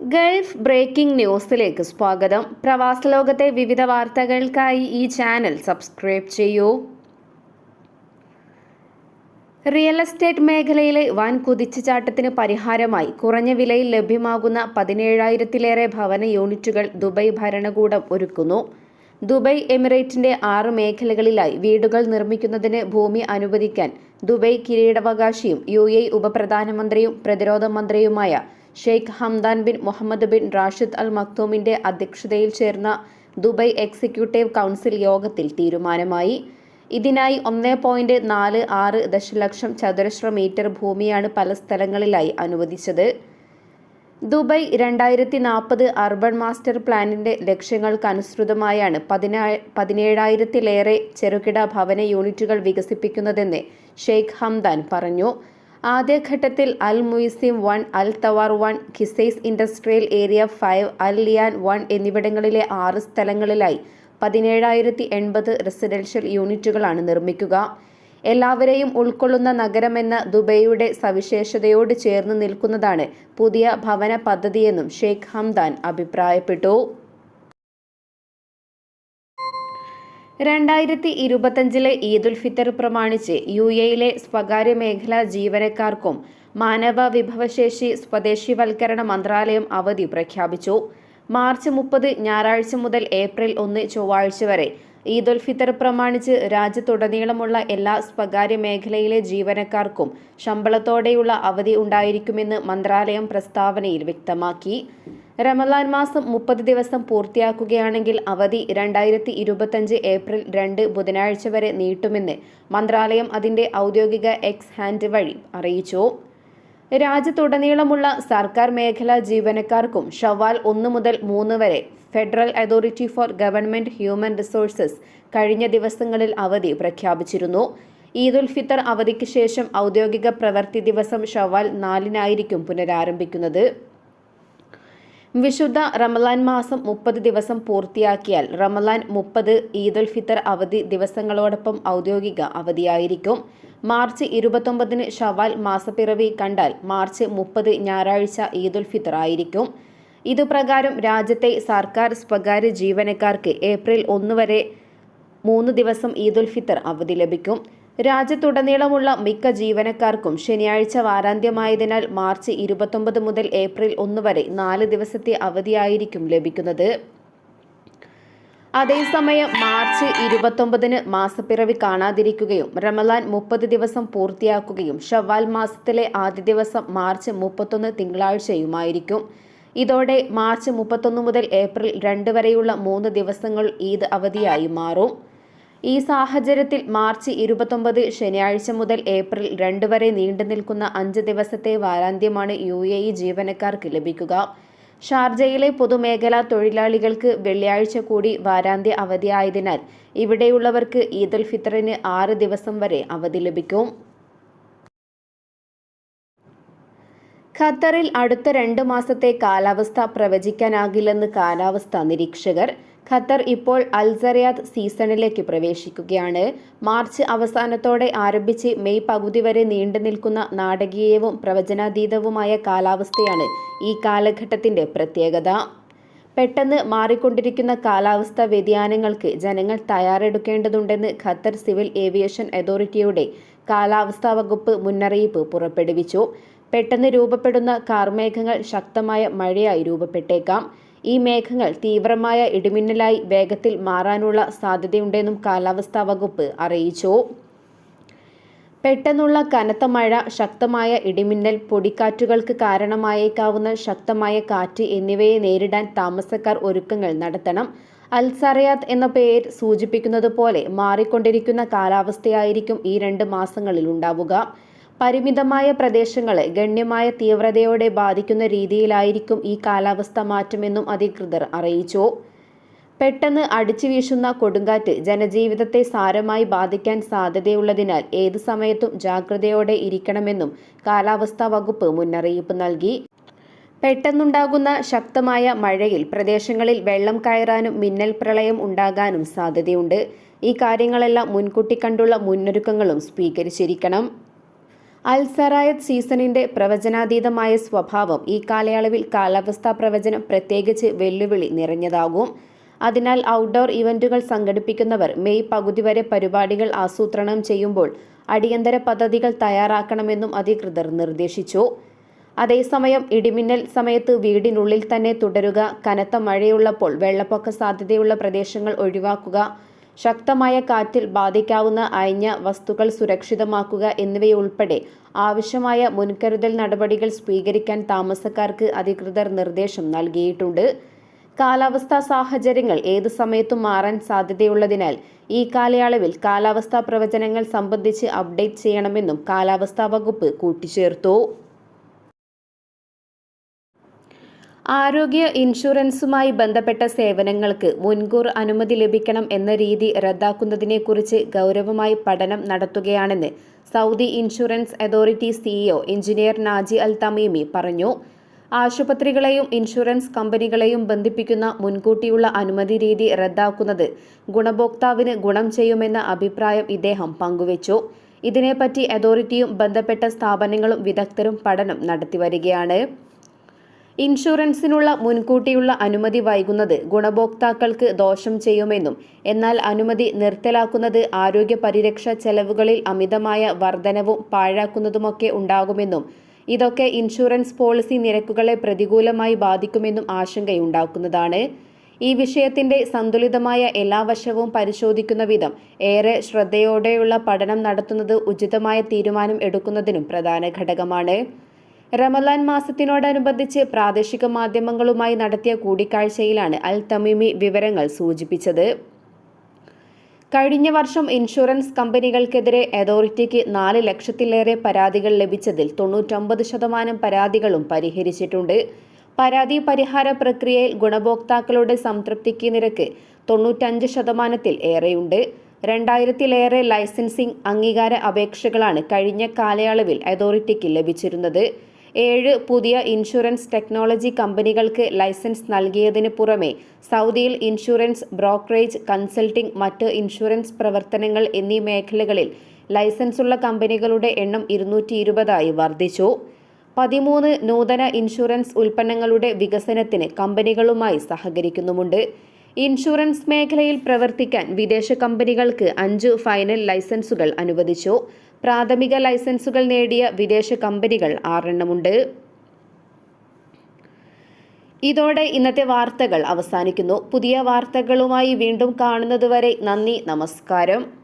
Gulf breaking ന്യൂസിലേക്ക് സ്വാഗതം. പ്രവാസ ലോകത്തെ വിവിധ വാർത്തകൾക്കായി ഈ ചാനൽ സബ്സ്ക്രൈബ് ചെയ്യൂ. റിയൽ എസ്റ്റേറ്റ് മേഖലയിലെ വൻ കുതിച്ചുചാട്ടത്തിന് പരിഹാരമായി കുറഞ്ഞ വിലയിൽ ലഭ്യമാകുന്ന പതിനേഴായിരത്തിലേറെ ഭവന യൂണിറ്റുകൾ ദുബൈ ഭരണകൂടം ഒരുക്കുന്നു. ദുബൈ എമിറേറ്റിന്റെ ആറ് മേഖലകളിലായി വീടുകൾ നിർമ്മിക്കുന്നതിന് ഭൂമി അനുവദിക്കാൻ ദുബൈ കിരീടാവകാശിയും യു എ ഉപപ്രധാനമന്ത്രിയും പ്രതിരോധ മന്ത്രിയുമായ Sheikh Hamdan bin Mohammed bin Rashid Al മക്തൂമിന്റെ അധ്യക്ഷതയിൽ ചേർന്ന ദുബൈ എക്സിക്യൂട്ടീവ് കൗൺസിൽ യോഗത്തിൽ തീരുമാനമായി. ഇതിനായി ഒന്നേ പോയിന്റ് നാല് ആറ് ദശലക്ഷം ചതുരശ്ര മീറ്റർ ഭൂമിയാണ് പല സ്ഥലങ്ങളിലായി അനുവദിച്ചത്. ദുബൈ രണ്ടായിരത്തി നാൽപ്പത് അർബൻ മാസ്റ്റർ പ്ലാനിന്റെ ലക്ഷ്യങ്ങൾക്കനുസൃതമായാണ് പതിനാ പതിനേഴായിരത്തിലേറെ ചെറുകിട ഭവന യൂണിറ്റുകൾ വികസിപ്പിക്കുന്നതെന്ന് ഷെയ്ഖ് ഹംദാൻ പറഞ്ഞു. ആദ്യഘട്ടത്തിൽ Al Muhaisnah one Al Twar one Qusais industrial area five Al Lian one എന്നിവിടങ്ങളിലെ ആറ് സ്ഥലങ്ങളിലായി പതിനേഴായിരത്തി എൺപത് റെസിഡൻഷ്യൽ യൂണിറ്റുകളാണ് നിർമ്മിക്കുക. എല്ലാവരെയും ഉൾക്കൊള്ളുന്ന നഗരമെന്ന ദുബൈയുടെ സവിശേഷതയോട് ചേർന്ന് നിൽക്കുന്നതാണ് പുതിയ ഭവന പദ്ധതിയെന്നും ഷെയ്ഖ് ഹംദാൻ അഭിപ്രായപ്പെട്ടു. രണ്ടായിരത്തി ഇരുപത്തഞ്ചിലെ ഈദുൽ ഫിത്തർ പ്രമാണിച്ച് യു എയിലെ സ്വകാര്യ മേഖലാ ജീവനക്കാർക്കും മാനവ വിഭവശേഷി സ്വദേശിവൽക്കരണ മന്ത്രാലയം അവധി പ്രഖ്യാപിച്ചു. മാർച്ച് മുപ്പത് ഞായറാഴ്ച മുതൽ ഏപ്രിൽ ഒന്ന് ചൊവ്വാഴ്ച വരെ ഈദുൽ ഫിത്തർ പ്രമാണിച്ച് രാജ്യത്തുടനീളമുള്ള എല്ലാ സ്വകാര്യ മേഖലയിലെ ജീവനക്കാർക്കും ശമ്പളത്തോടെയുള്ള അവധി ഉണ്ടായിരിക്കുമെന്ന് മന്ത്രാലയം പ്രസ്താവനയിൽ വ്യക്തമാക്കി. റമലാൻ മാസം മുപ്പത് ദിവസം പൂർത്തിയാക്കുകയാണെങ്കിൽ അവധി രണ്ടായിരത്തി ഇരുപത്തഞ്ച് ഏപ്രിൽ രണ്ട് ബുധനാഴ്ച വരെ നീട്ടുമെന്ന് മന്ത്രാലയം അതിന്റെ ഔദ്യോഗിക എക്സ് ഹാൻഡ് വഴി അറിയിച്ചു. രാജ്യത്തുടനീളമുള്ള സർക്കാർ മേഖലാ ജീവനക്കാർക്കും ഷവാൽ ഒന്ന് മുതൽ മൂന്ന് വരെ federal authority for government human resources കഴിഞ്ഞ ദിവസങ്ങളിൽ അവധി പ്രഖ്യാപിച്ചിരുന്നു. ഈദുൽ ഫിത്തർ അവധിക്ക് ശേഷം ഔദ്യോഗിക പ്രവൃത്തി ദിവസം ഷവാൽ നാലിനായിരിക്കും പുനരാരംഭിക്കുന്നത്. വിശുദ്ധ റമലാൻ മാസം മുപ്പത് ദിവസം പൂർത്തിയാക്കിയാൽ റമലാൻ മുപ്പത് ഈദുൽ ഫിത്തർ അവധി ദിവസങ്ങളോടൊപ്പം ഔദ്യോഗിക അവധിയായിരിക്കും. മാർച്ച് ഇരുപത്തൊമ്പതിന് ഷവാൽ മാസപ്പിറവി കണ്ടാൽ മാർച്ച് മുപ്പത് ഞായറാഴ്ച ഈദുൽ ഫിത്തർ ആയിരിക്കും. ഇതുപ്രകാരം രാജ്യത്തെ സർക്കാർ സ്വകാര്യ ജീവനക്കാർക്ക് ഏപ്രിൽ ഒന്ന് വരെ മൂന്ന് ദിവസം ഈദുൽ ഫിത്തർ അവധി ലഭിക്കും. രാജ്യത്തുടനീളമുള്ള മിക്ക ജീവനക്കാർക്കും ശനിയാഴ്ച വാരാന്ത്യമായതിനാൽ മാർച്ച് ഇരുപത്തൊമ്പത് മുതൽ ഏപ്രിൽ ഒന്ന് വരെ നാല് ദിവസത്തെ അവധിയായിരിക്കും ലഭിക്കുന്നത്. അതേസമയം മാർച്ച് ഇരുപത്തൊമ്പതിന് മാസപ്പിറവി കാണാതിരിക്കുകയും റമലാൻ മുപ്പത് ദിവസം പൂർത്തിയാക്കുകയും ഷവാൽ മാസത്തിലെ ആദ്യ ദിവസം മാർച്ച് മുപ്പത്തൊന്ന് തിങ്കളാഴ്ചയുമായിരിക്കും. ഇതോടെ മാർച്ച് മുപ്പത്തൊന്ന് മുതൽ ഏപ്രിൽ രണ്ട് വരെയുള്ള മൂന്ന് ദിവസങ്ങൾ ഈദ് അവധിയായി മാറും. ഈ സാഹചര്യത്തിൽ മാർച്ച് ഇരുപത്തൊമ്പത് ശനിയാഴ്ച മുതൽ ഏപ്രിൽ രണ്ട് വരെ നീണ്ടു നിൽക്കുന്ന അഞ്ച് ദിവസത്തെ വാരാന്ത്യമാണ് യു എ ഇ ജീവനക്കാർക്ക് ലഭിക്കുക. ഷാർജയിലെ പൊതുമേഖലാ തൊഴിലാളികൾക്ക് വെള്ളിയാഴ്ച കൂടി വാരാന്ത്യ അവധിയായതിനാൽ ഇവിടെയുള്ളവർക്ക് ഈദുൽ ഫിത്തറിന് ആറ് ദിവസം വരെ അവധി ലഭിക്കും. ഖത്തറിൽ അടുത്ത രണ്ട് മാസത്തെ കാലാവസ്ഥ പ്രവചിക്കാനാകില്ലെന്ന് കാലാവസ്ഥാ നിരീക്ഷകർ. ഖത്തർ ഇപ്പോൾ അൽസറിയാദ് സീസണിലേക്ക് പ്രവേശിക്കുകയാണ്. മാർച്ച് അവസാനത്തോടെ ആരംഭിച്ച് മെയ് പകുതി വരെ നീണ്ടു നിൽക്കുന്ന നാടകീയവും പ്രവചനാതീതവുമായ കാലാവസ്ഥയാണ് ഈ കാലഘട്ടത്തിന്റെ പ്രത്യേകത. പെട്ടെന്ന് മാറിക്കൊണ്ടിരിക്കുന്ന കാലാവസ്ഥാ വ്യതിയാനങ്ങൾക്ക് ജനങ്ങൾ തയ്യാറെടുക്കേണ്ടതുണ്ടെന്ന് ഖത്തർ സിവിൽ ഏവിയേഷൻ അതോറിറ്റിയുടെ കാലാവസ്ഥാ വകുപ്പ് മുന്നറിയിപ്പ് പുറപ്പെടുവിച്ചു. പെട്ടെന്ന് രൂപപ്പെടുന്ന കാർമേഘങ്ങൾ ശക്തമായ മഴയായി രൂപപ്പെട്ടേക്കാം. ഈ മേഘങ്ങൾ തീവ്രമായ ഇടിമിന്നലായി വേഗത്തിൽ മാറാനുള്ള സാധ്യതയുണ്ടെന്നും കാലാവസ്ഥാ വകുപ്പ് അറിയിച്ചു. പെട്ടെന്നുള്ള കനത്ത മഴ ശക്തമായ ഇടിമിന്നൽ പൊടിക്കാറ്റുകൾക്ക് കാരണമായേക്കാവുന്ന ശക്തമായ കാറ്റ് എന്നിവയെ നേരിടാൻ താമസക്കാർ ഒരുക്കങ്ങൾ നടത്തണം. അൽസറയാത്ത് എന്ന പേര് സൂചിപ്പിക്കുന്നത് പോലെ മാറിക്കൊണ്ടിരിക്കുന്ന കാലാവസ്ഥയായിരിക്കും ഈ രണ്ട് മാസങ്ങളിൽ ഉണ്ടാവുക. പരിമിതമായ പ്രദേശങ്ങളെ ഗണ്യമായ തീവ്രതയോടെ ബാധിക്കുന്ന രീതിയിലായിരിക്കും ഈ കാലാവസ്ഥ മാറ്റമെന്നും അധികൃതർ അറിയിച്ചു. പെട്ടെന്ന് അടിച്ചു വീശുന്ന കൊടുങ്കാറ്റ് ജനജീവിതത്തെ സാരമായി ബാധിക്കാൻ സാധ്യതയുള്ളതിനാൽ ഏതു സമയത്തും ജാഗ്രതയോടെ ഇരിക്കണമെന്നും കാലാവസ്ഥാ വകുപ്പ് മുന്നറിയിപ്പ് നൽകി. പെട്ടെന്നുണ്ടാകുന്ന ശക്തമായ മഴയിൽ പ്രദേശങ്ങളിൽ വെള്ളം കയറാനും മിന്നൽ പ്രളയം ഉണ്ടാകാനും സാധ്യതയുണ്ട്. ഈ കാര്യങ്ങളെല്ലാം മുൻകൂട്ടി കണ്ടുള്ള മുന്നൊരുക്കങ്ങളും സ്വീകരിച്ചിരിക്കണം. അൽസറായത്ത് സീസണിന്റെ പ്രവചനാതീതമായ സ്വഭാവം ഈ കാലയളവിൽ കാലാവസ്ഥാ പ്രവചനം പ്രത്യേകിച്ച് വെല്ലുവിളി നിറഞ്ഞതാകും. അതിനാൽ ഔട്ട്ഡോർ ഇവന്റുകൾ സംഘടിപ്പിക്കുന്നവർ മെയ് പകുതി വരെ പരിപാടികൾ ആസൂത്രണം ചെയ്യുമ്പോൾ അടിയന്തര പദ്ധതികൾ തയ്യാറാക്കണമെന്നും അധികൃതർ നിർദ്ദേശിച്ചു. അതേസമയം ഇടിമിന്നൽ സമയത്ത് വീടിനുള്ളിൽ തന്നെ തുടരുക കനത്ത മഴയുള്ളപ്പോൾ വെള്ളപ്പൊക്ക സാധ്യതയുള്ള പ്രദേശങ്ങൾ ഒഴിവാക്കുക ശക്തമായ കാറ്റിൽ ബാധിക്കാവുന്ന അയഞ്ഞ വസ്തുക്കൾ സുരക്ഷിതമാക്കുക എന്നിവയുൾപ്പെടെ ആവശ്യമായ മുൻകരുതൽ നടപടികൾ സ്വീകരിക്കാൻ താമസക്കാർക്ക് അധികൃതർ നിർദ്ദേശം നൽകിയിട്ടുണ്ട്. കാലാവസ്ഥാ സാഹചര്യങ്ങൾ ഏതു സമയത്തും മാറാൻ സാധ്യതയുള്ളതിനാൽ ഈ കാലയളവിൽ കാലാവസ്ഥാ പ്രവചനങ്ങൾ സംബന്ധിച്ച് അപ്ഡേറ്റ് ചെയ്യണമെന്നും കാലാവസ്ഥാ വകുപ്പ് കൂട്ടിച്ചേർത്തു. ആരോഗ്യ ഇൻഷുറൻസുമായി ബന്ധപ്പെട്ട സേവനങ്ങൾക്ക് മുൻകൂർ അനുമതി ലഭിക്കണം എന്ന രീതി റദ്ദാക്കുന്നതിനെക്കുറിച്ച് ഗൗരവമായി പഠനം നടത്തുകയാണെന്ന് Saudi insurance authority CEO engineer Naji Al Tamimi പറഞ്ഞു. ആശുപത്രികളെയും ഇൻഷുറൻസ് കമ്പനികളെയും ബന്ധിപ്പിക്കുന്ന മുൻകൂട്ടിയുള്ള അനുമതി രീതി റദ്ദാക്കുന്നത് ഗുണഭോക്താവിന് ഗുണം ചെയ്യുമെന്ന അഭിപ്രായം ഇദ്ദേഹം പങ്കുവച്ചു. ഇതിനെപ്പറ്റി അതോറിറ്റിയും ബന്ധപ്പെട്ട സ്ഥാപനങ്ങളും വിദഗ്ധരും പഠനം നടത്തിവരികയാണ്. ഇൻഷുറൻസിനുള്ള മുൻകൂട്ടിയുള്ള അനുമതി വൈകുന്നത് ഗുണഭോക്താക്കൾക്ക് ദോഷം ചെയ്യുമെന്നും എന്നാൽ അനുമതി നിർത്തലാക്കുന്നത് ആരോഗ്യ പരിരക്ഷ ചെലവുകളിൽ അമിതമായ വർധനവും പാഴാക്കുന്നതുമൊക്കെ ഉണ്ടാകുമെന്നും ഇതൊക്കെ ഇൻഷുറൻസ് പോളിസി നിരക്കുകളെ പ്രതികൂലമായി ബാധിക്കുമെന്നും ആശങ്കയുണ്ടാക്കുന്നതാണ്. ഈ വിഷയത്തിന്റെ സന്തുലിതമായ എല്ലാ വശവും പരിശോധിക്കുന്ന വിധം ഏറെ ശ്രദ്ധയോടെയുള്ള പഠനം നടത്തുന്നത് ഉചിതമായ തീരുമാനം എടുക്കുന്നതിനും പ്രധാന ഘടകമാണ്. റമലാൻ മാസത്തിനോടനുബന്ധിച്ച് പ്രാദേശിക മാധ്യമങ്ങളുമായി നടത്തിയ കൂടിക്കാഴ്ചയിലാണ് അൽ തമീമി വിവരങ്ങൾ സൂചിപ്പിച്ചത്. കഴിഞ്ഞ വർഷം ഇൻഷുറൻസ് കമ്പനികൾക്കെതിരെ അതോറിറ്റിക്ക് നാല് ലക്ഷത്തിലേറെ പരാതികൾ ലഭിച്ചതിൽ തൊണ്ണൂറ്റൊമ്പത് ശതമാനം പരാതികളും പരിഹരിച്ചിട്ടുണ്ട്. പരാതി പരിഹാര പ്രക്രിയയിൽ ഗുണഭോക്താക്കളുടെ സംതൃപ്തിക്ക് നിരക്ക് തൊണ്ണൂറ്റഞ്ച് ശതമാനത്തിൽ ഏറെയുണ്ട്. രണ്ടായിരത്തിലേറെ ലൈസൻസിംഗ് അംഗീകാര അപേക്ഷകളാണ് കഴിഞ്ഞ കാലയളവിൽ അതോറിറ്റിക്ക് ലഭിച്ചിരുന്നത്. ഏഴ് പുതിയ ഇൻഷുറൻസ് ടെക്നോളജി കമ്പനികൾക്ക് ലൈസൻസ് നൽകിയതിന് പുറമെ സൗദിയിൽ ഇൻഷുറൻസ് ബ്രോക്കറേജ് കൺസൾട്ടിംഗ് മറ്റ് ഇൻഷുറൻസ് പ്രവർത്തനങ്ങൾ എന്നീ മേഖലകളിൽ ലൈസൻസുള്ള കമ്പനികളുടെ എണ്ണം ഇരുന്നൂറ്റി ഇരുപതായി വർദ്ധിച്ചു. പതിമൂന്ന് നൂതന ഇൻഷുറൻസ് ഉൽപ്പന്നങ്ങളുടെ വികസനത്തിന് കമ്പനികളുമായി സഹകരിക്കുന്നുമുണ്ട്. ഇൻഷുറൻസ് മേഖലയിൽ പ്രവർത്തിക്കാൻ വിദേശ കമ്പനികൾക്ക് അഞ്ച് ഫൈനൽ ലൈസൻസുകൾ അനുവദിച്ചു. പ്രാഥമിക ലൈസൻസുകൾ നേടിയ വിദേശ കമ്പനികൾ ആറെണ്ണമുണ്ട്. ഇതോടെ ഇന്നത്തെ വാർത്തകൾ അവസാനിക്കുന്നു. പുതിയ വാർത്തകളുമായി വീണ്ടും കാണുന്നതുവരെ നന്ദി നമസ്കാരം.